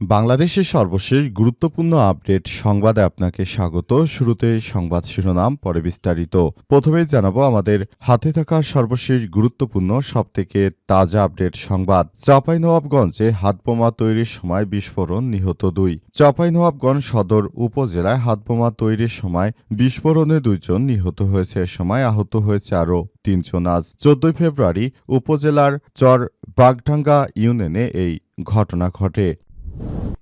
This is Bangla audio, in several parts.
বাংলাদেশের সর্বশেষ গুরুত্বপূর্ণ আপডেট সংবাদে আপনাকে স্বাগত। শুরুতে সংবাদ শিরোনাম, পরে বিস্তারিত। প্রথমেই জানাব আমাদের হাতে থাকা সর্বশেষ গুরুত্বপূর্ণ, সবথেকে তাজা আপডেট সংবাদ। চাঁপাইনবাবগঞ্জে হাতবোমা তৈরির সময় বিস্ফোরণ, নিহত দুই। চাঁপাইনবাবগঞ্জ সদর উপজেলায় হাতবোমা তৈরির সময় বিস্ফোরণে দুইজন নিহত হয়েছে সময় আহত হয়েছে আরও তিনজন। আজ চোদ্দই ফেব্রুয়ারি উপজেলার চর বাগডাঙ্গা ইউনিয়নে এই ঘটনা ঘটে।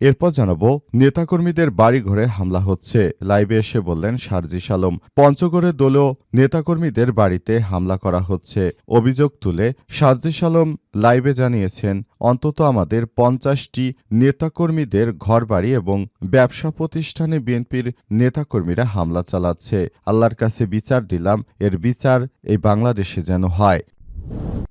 এরপর জানাব, নেতাকর্মীদের বাড়িঘরে হামলা হচ্ছে। লাইভে এসে বললেন সার্জিস আলম, পঞ্চগড়ে দলীয় নেতাকর্মীদের বাড়িতে হামলা করা হচ্ছে। অভিযোগ তুলে সার্জিস আলম লাইভে জানিয়েছেন, অন্তত আমাদের পঞ্চাশটি নেতাকর্মীদের ঘরবাড়ি এবং ব্যবসা প্রতিষ্ঠানে বিএনপির নেতাকর্মীরা হামলা চালাচ্ছে। আল্লাহর কাছে বিচার দিলাম, এর বিচার এই বাংলাদেশে যেন হয়।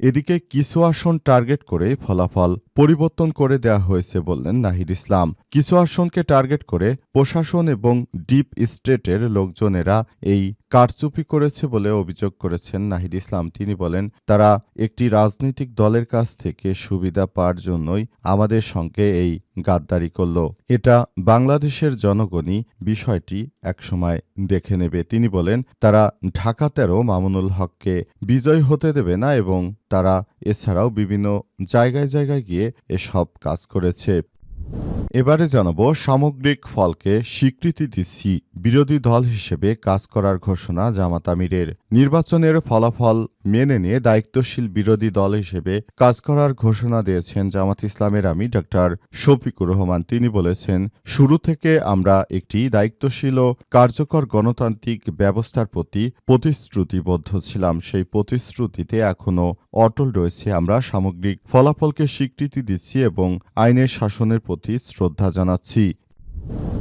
এদিকে কিছু আসন টার্গেট করে ফলাফল পরিবর্তন করে দেয়া হয়েছে বললেন নাহিদ ইসলাম। কিছু আসনকে টার্গেট করে প্রশাসন এবং ডিপ স্টেটের লোকজনেরা এই কারচুপি করেছে বলে অভিযোগ করেছেন নাহিদ ইসলাম। তিনি বলেন, তারা একটি রাজনৈতিক দলের কাছ থেকে সুবিধা পাওয়ার জন্যই আমাদের সঙ্গে এই গাদ্দারি করল। এটা বাংলাদেশের জনগণই বিষয়টি একসময় দেখে নেবে। তিনি বলেন, তারা ঢাকা তেরো মামুনুল হককে বিজয় হতে দেবে না এবং তারা এছাড়াও বিভিন্ন জায়গায় জায়গায় গিয়ে এসব কাজ করেছে। এবারে জানাব, সামগ্রিক ফলকে স্বীকৃতি দিচ্ছি বিরোধী দল হিসেবে কাজ করার ঘোষণা জামাত আমিরের। নির্বাচনের ফলাফল মেনে নিয়ে দায়িত্বশীল বিরোধী দল হিসেবে কাজ করার ঘোষণা দিয়েছেন জামাত ইসলামের আমি ডক্টর শফিকুর রহমান। তিনি বলেছেন, শুরু থেকে আমরা একটি দায়িত্বশীল ও কার্যকর গণতান্ত্রিক ব্যবস্থার প্রতি প্রতিশ্রুতিবদ্ধ ছিলাম। সেই প্রতিশ্রুতিতে এখনও অটল রয়েছে। আমরা সামগ্রিক ফলাফলকে স্বীকৃতি দিচ্ছি এবং আইনের শাসনের প্রতি শ্রদ্ধা জানাচ্ছি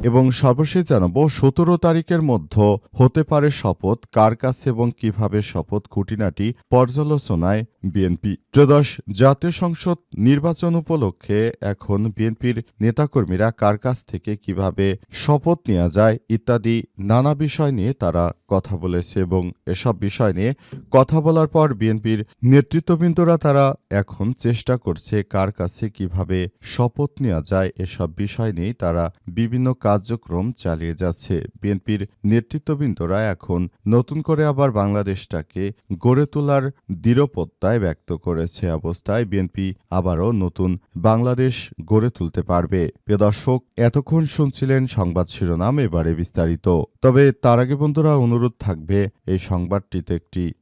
এবং সর্বশেষ জানাব, সতেরো তারিখের মধ্যে হতে পারে শপথ, কার কাছে এবং কীভাবে শপথ, খুঁটিনাটি পর্যালোচনায় বিএনপি। ত্রয়োদশ জাতীয় সংসদ নির্বাচন উপলক্ষে এখন বিএনপির নেতাকর্মীরা কার কাছ থেকে কীভাবে শপথ নেওয়া যায় ইত্যাদি নানা বিষয় নিয়ে তারা কথা বলেছে এবং এসব বিষয় নিয়ে কথা বলার পর বিএনপির নেতৃত্ববৃন্দরা তারা এখন চেষ্টা করছে কার কাছে কীভাবে শপথ নেওয়া যায়, এসব বিষয় নিয়েই তারা বিভিন্ন কার্যক্রম চালিয়ে যাচ্ছে। বিএনপির নেতৃত্ববৃন্দরা এখন নতুন করে আবার বাংলাদেশটাকে গড়ে তোলার দৃঢ়প্রত্যয় ব্যক্ত করেছে অবস্থায় বিএনপি আবারও নতুন বাংলাদেশ গড়ে তুলতে পারবে। প্রিয় দর্শক, এতক্ষণ শুনছিলেন সংবাদ শিরোনাম, এবারে বিস্তারিত। তবে তার আগে বন্ধুরা, অনুরোধ থাকবে এই সংবাদটিতে একটি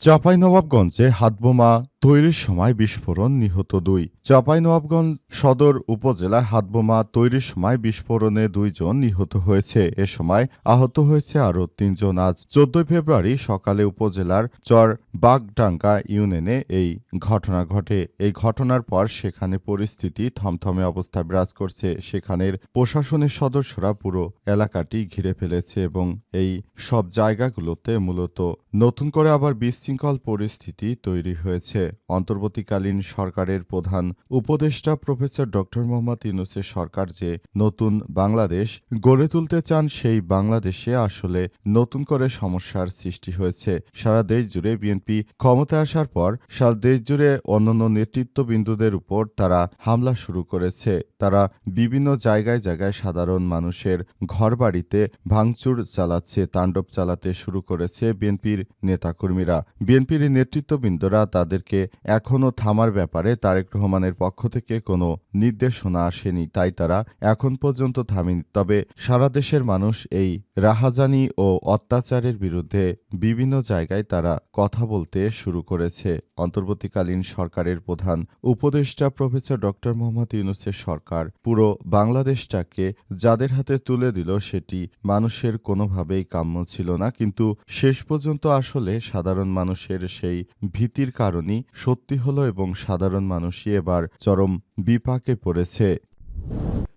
চাঁপাইনবাবগঞ্জে হাতবোমা তৈরির সময় বিস্ফোরণ নিহত দুই। চাঁপাইনবাবগঞ্জ সদর উপজেলায় হাতবোমা তৈরির সময় বিস্ফোরণে দুইজন নিহত হয়েছে। এ সময় আহত হয়েছে আরও তিনজন। আজ চোদ্দই ফেব্রুয়ারি সকালে উপজেলার চর বাগডাঙ্গা ইউনিয়নে এই ঘটনা ঘটে। এই ঘটনার পর সেখানে পরিস্থিতি থমথমে অবস্থা বিরাজ করছে। সেখানের প্রশাসনের সদস্যরা পুরো এলাকাটি ঘিরে ফেলেছে এবং এই সব জায়গাগুলোতে মূলত নতুন করে আবার বিশৃঙ্খল পরিস্থিতি তৈরি হয়েছে। অন্তর্বর্তীকালীন সরকারের প্রধান উপদেষ্টা প্রফেসর ড. মোহাম্মদ ইউনুসের সরকার যে নতুন বাংলাদেশ গড়ে তুলতে চান, সেই বাংলাদেশে আসলে নতুন করে সমস্যার সৃষ্টি হয়েছে। সারা দেশ জুড়ে বিএনপি ক্ষমতায় আসার পর সারা দেশ জুড়ে অন্যান্য নেতৃত্ববিন্দুদের উপর তারা হামলা শুরু করেছে। তারা বিভিন্ন জায়গায় জায়গায় সাধারণ মানুষের ঘরবাড়িতে ভাঙচুর চালাচ্ছে, তাণ্ডব চালাতে শুরু করেছে বিএনপির নেতাকর্মীরা। বিএনপির নেতৃত্ববৃন্দরা তাদেরকে এখনও থামার ব্যাপারে তারেক রহমানের পক্ষ থেকে কোনো নির্দেশনা আসেনি, তাই তারা এখন পর্যন্ত থামেনি। তবে সারা দেশের মানুষ এই রাহাজানি ও অত্যাচারের বিরুদ্ধে বিভিন্ন জায়গায় তারা কথা বলতে শুরু করেছে। অন্তর্বর্তীকালীন সরকারের প্রধান উপদেষ্টা প্রফেসর ডক্টর মোহাম্মদ ইউনুসের সরকার পুরো বাংলাদেশটাকে যাদের হাতে তুলে দিল সেটি মানুষের কোনোভাবেই কাম্য ছিল না। কিন্তু শেষ পর্যন্ত আসলে সাধারণ মানুষের সেই ভীতির কারণই সত্যি হলো এবং সাধারণ মানুষই এবার চরম বিপাকে পড়েছে।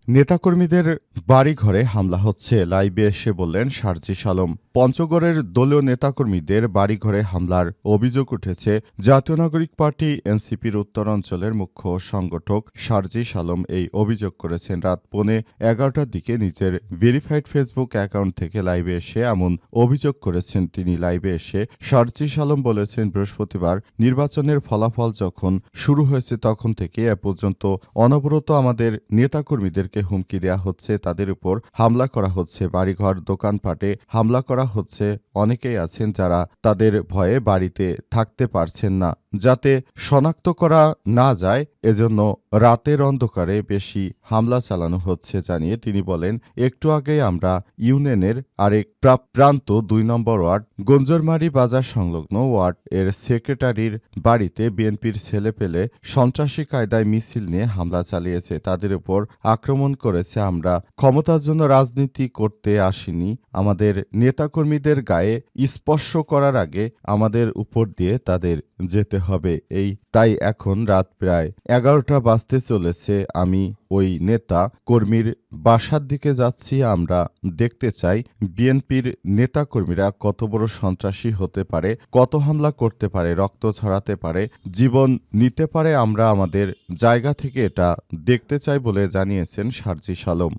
নেতাকর্মীদের বাড়িঘরে হামলা হচ্ছে। লাইভে এসে বললেন সার্জিস আলম পঞ্চগড়ের দলীয় নেতাকর্মীদের বাড়িঘরে হামলার অভিযোগ উঠেছে। জাতীয় নাগরিক পার্টি এনসিপির উত্তরাঞ্চলের মুখ্য সংগঠক সার্জিস আলম এই অভিযোগ করেছেন। রাত পৌনে এগারোটার দিকে নিজের ভেরিফাইড ফেসবুক অ্যাকাউন্ট থেকে লাইভে এসে এমন অভিযোগ করেছেন। তিনি লাইভে এসে সার্জিস আলম বলেছেন, বৃহস্পতিবার নির্বাচনের ফলাফল যখন শুরু হয়েছে তখন থেকে এ পর্যন্ত অনবরত আমাদের নেতাকর্মীদেরকে হুমকি দেয়া হচ্ছে, তাদের উপর হামলা করা হচ্ছে। বাড়িঘর, দোকানপাটে হামলা করা হচ্ছে। অনেকেই আছেন যারা তাদের ভয়ে বাড়িতে থাকতে পারছেন না। যাতে শনাক্ত করা না যায়, এজন্য রাতের অন্ধকারে বেশি হামলা চালানো হচ্ছে জানিয়ে তিনি বলেন, একটু আগে আমরা ইউনিয়নের আরেক প্রা- প্রান্ত দুই নম্বর ওয়ার্ড গঞ্জরমারি বাজার সংলগ্ন ওয়ার্ড এর সেক্রেটারির বাড়িতে বিএনপির ছেলে পেলে সন্ত্রাসী কায়দায় মিছিল নিয়ে হামলা চালিয়েছে। তাদের উপর আক্রমণ করেছে আমরা। ক্ষমতার জন্য রাজনীতি করতে আসিনি। আমাদের নেতাকর্মীদের গায়ে স্পর্শ করার আগে আমাদের উপর দিয়ে তাদের যেতে হবে এই, তাই এখন রাত প্রায় এগারোটা বাজতে চলেছে। আমি ওই নেতা কর্মীর বাসার দিকে যাচ্ছি। আমরা দেখতে চাই বিএনপির নেতাকর্মীরা কত বড় সন্ত্রাসী হতে পারে, কত হামলা করতে পারে, রক্ত ছড়াতে পারে, জীবন নিতে পারে। আমরা আমাদের জায়গা থেকে এটা দেখতে চাই বলে জানিয়েছেন সার্জিস আলম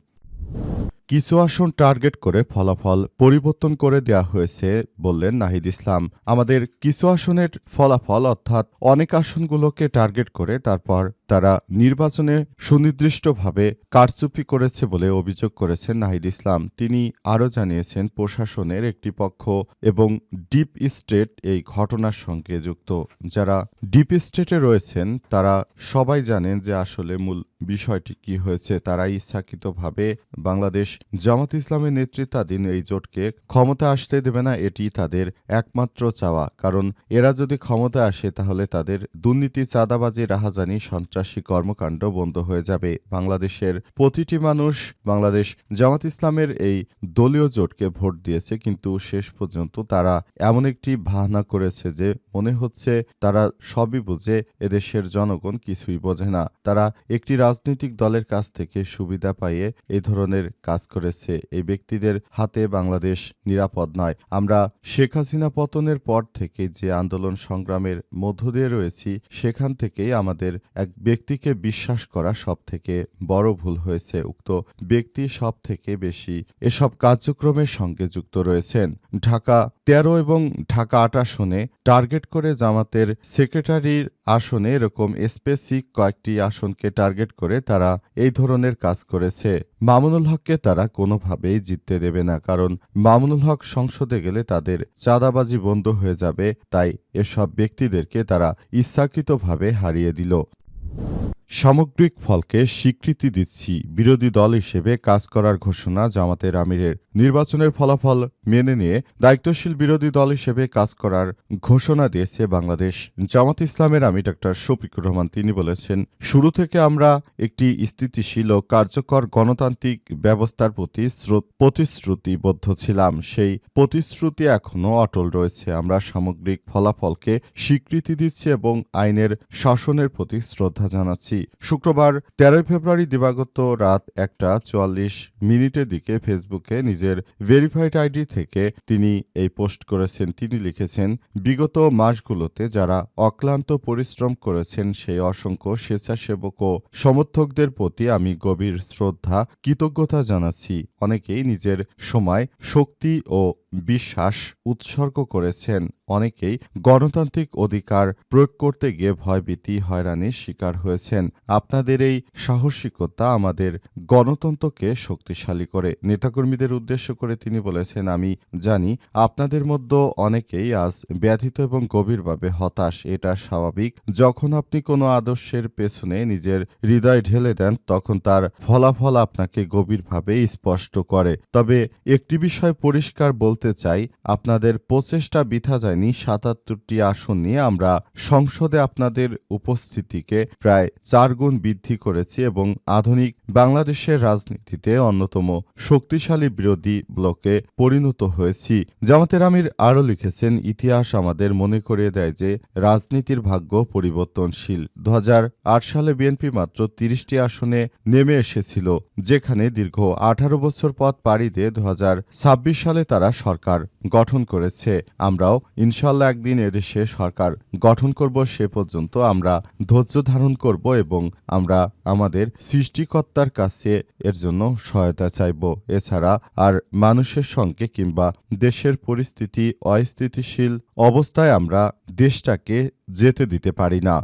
কিছু আসন টার্গেট করে ফলাফল পরিবর্তন করে দেয়া হয়েছে বললেন নাহিদ ইসলাম। আমাদের কিছু আসনের ফলাফল অর্থাৎ অনেক আসনগুলোকে টার্গেট করে তারপর তারা নির্বাচনে সুনির্দিষ্টভাবে কারচুপি করেছে বলে অভিযোগ করেছেন নাহিদ ইসলাম। তিনি আরও জানিয়েছেন, প্রশাসনের একটি পক্ষ এবং ডিপ স্টেট এই ঘটনার সঙ্গে যুক্ত। যারা ডিপ স্টেটে রয়েছেন, তারা সবাই জানেন যে আসলে মূল বিষয়টি কি হয়েছে। তারা ইচ্ছাকৃতভাবে বাংলাদেশ জামাত ইসলামের নেতৃত্বাধীন এই জোটকে ক্ষমতা আসতে দেবে না, এটি তাদের একমাত্র চাওয়া। কারণ এরা যদি ক্ষমতা আসে, তাহলে তাদের দুর্নীতি, চাঁদাবাজি, রাহাজানি, সন্ত্রাসী কর্মকাণ্ড বন্ধ হয়ে যাবে। বাংলাদেশের প্রতিটি মানুষ, বাংলাদেশ জামাত ইসলামের এই দলীয় জোটকে ভোট দিয়েছে, কিন্তু শেষ পর্যন্ত তারা এমন একটি বাহানা করেছে যে মনে হচ্ছে তারা সবই বুঝে, এদেশের জনগণ কিছুই বোঝে না। তারা একটি রাজনৈতিক দলের কাছ থেকে সুবিধা পাইয়ে এই ধরনের কাজ করেছে। এই ব্যক্তিদের হাতে বাংলাদেশ নিরাপদ নয়। আমরা শেখ হাসিনা পতনের পর থেকে যে আন্দোলন সংগ্রামের মধ্য দিয়ে রয়েছি, সেখান থেকেই আমাদের এক ব্যক্তিকে বিশ্বাস করা সব থেকে বড় ভুল হয়েছে। উক্ত ব্যক্তি সব থেকে বেশি এসব কার্যক্রমের সঙ্গে যুক্ত রয়েছেন। ঢাকা তেরো এবং ঢাকা আট আসনে টার্গেট করে জামাতের সেক্রেটারির আসনে এরকম স্পেসিক কয়েকটি আসনকে টার্গেট করে তারা এই ধরনের কাজ করেছে। মামুনুল হককে তারা কোনোভাবেই জিততে দেবে না, কারণ মামুনুল হক সংসদে গেলে তাদের চাঁদাবাজি বন্ধ হয়ে যাবে, তাই এসব ব্যক্তিদেরকে তারা ইচ্ছাকৃতভাবে হারিয়ে দিল। সামগ্রিক ফলকে স্বীকৃতি দিচ্ছি। বিরোধী দল হিসেবে কাজ করার ঘোষণা জামাতের আমিরের। নির্বাচনের ফলাফল মেনে নিয়ে দায়িত্বশীল বিরোধী দল হিসেবে কাজ করার ঘোষণা দিয়েছে বাংলাদেশ। জামাত ইসলামের আমি ডাক্তার শফিকুর রহমান, তিনি বলেছেন, শুরু থেকে আমরা একটি স্থিতিশীল ও কার্যকর গণতান্ত্রিক ব্যবস্থার প্রতি প্রতিশ্রুতিবদ্ধ ছিলাম। সেই প্রতিশ্রুতি এখনও অটল রয়েছে। আমরা সামগ্রিক ফলাফলকে স্বীকৃতি দিচ্ছি এবং আইনের শাসনের প্রতি শ্রদ্ধা জানাচ্ছি। শুক্রবার তেরোই ফেব্রুয়ারি দিবাগত রাত একটা চুয়াল্লিশ মিনিটের দিকে ফেসবুকে নিজের ভেরিফাইড আইডি থেকে তিনি এই পোস্ট করেছেন। তিনি লিখেছেন, বিগত মাসগুলোতে যারা অক্লান্ত পরিশ্রম করেছেন সেই অসংখ্য স্বেচ্ছাসেবক ও সমর্থকদের প্রতি আমি গভীর শ্রদ্ধা, কৃতজ্ঞতা জানাচ্ছি। অনেকেই নিজের সময়, শক্তি ও বিশ্বাস উৎসর্গ করেছেন। অনেকেই গণতান্ত্রিক অধিকার প্রয়োগ করতে গিয়ে ভয়ভীতি, হয়রানির শিকার হয়েছেন। আপনাদের এই সাহসিকতা আমাদের গণতন্ত্রকে শক্তিশালী করে। নেতাকর্মীদের উদ্দেশ্য করে তিনি বলেছেন, আমি জানি আপনাদের মধ্যে অনেকেই আজ ব্যাধিত এবং গভীরভাবে হতাশ। এটা স্বাভাবিক। যখন আপনি কোনো আদর্শের পেছনে নিজের হৃদয় ঢেলে দেন, তখন তার ফলাফল আপনাকে গভীরভাবে স্পষ্ট করে। তবে একটি বিষয় পরিষ্কার বলতে চাই, আপনাদের প্রচেষ্টা বিথা যায়নি। সাতাত্তরটি আসন নিয়ে আমরা সংসদে আপনাদের উপস্থিতিকে প্রায় চার গুণ বৃদ্ধি করেছি এবং আধুনিক বাংলাদেশের রাজনীতিতে অন্যতম শক্তিশালী বিরোধী ব্লকে পরিণত হয়েছি। জামাতের আমির আরও লিখেছেন, ইতিহাস আমাদের মনে করিয়ে দেয় যে রাজনীতির ভাগ্য পরিবর্তনশীল। দু সালে বিএনপি মাত্র তিরিশটি আসনে নেমে এসেছিল, যেখানে দীর্ঘ আঠারো বছর পথ পাড়ি দিয়ে দু সালে তারা সরকার গঠন করেছে। আমরাও ইনশাল্লাহ একদিন এদেশে সরকার গঠন করব, সে পর্যন্ত আমরা ধৈর্য ধারণ করব এবং আমরা আমাদের সৃষ্টিকর্তার কাছে এর জন্য সহায়তা চাইব। এছাড়া আর মানুষের সঙ্গে কিংবা দেশের পরিস্থিতি অস্থিতিশীল অবস্থায় আমরা দেশটাকে যেতে দিতে পারি না।